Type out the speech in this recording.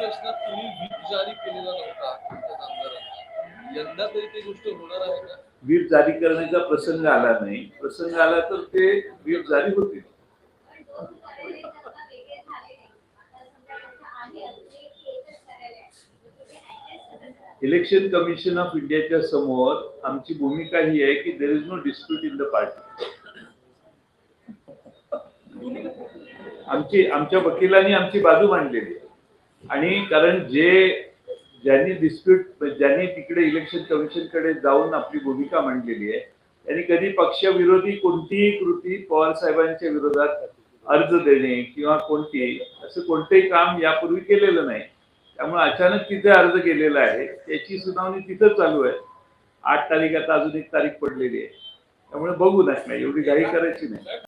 अधिवेशनात तुम्ही व्हीप जारी केलेला नव्हता आमदारांना यंदा तरी ती गोष्ट होणार आहे का? व्हीप जारी करण्याचा प्रसंग आला नाही. प्रसंग आला तर ते व्हीप जारी होतील. इलेक्शन कमिशन ऑफ इंडियाच्या समोर आमची भूमिका ही आहे की there is no dispute in the party आमची आमच्या वकिलांनी आमची बाजू मांडलेली आहे. आणि कारण जे ज्यांनी डिस्प्यूट ज्यांनी तिकडे इलेक्शन कमिशनकडे जाऊन आपली भूमिका मांडलेली आहे त्यांनी कधी पक्षविरोधी कोणतीही कृती पवार साहेबांच्या विरोधात अर्ज देणे किंवा कोणती असं कोणतेही काम यापूर्वी केलेलं नाही. त्यामुळे अचानक तिथे अर्ज केलेला आहे. त्याची सुनावणी तिथं चालू आहे. आठ तारीख आता अजून एक तारीख पडलेली आहे. त्यामुळे बघू नाही एवढी घाई करायची नाही.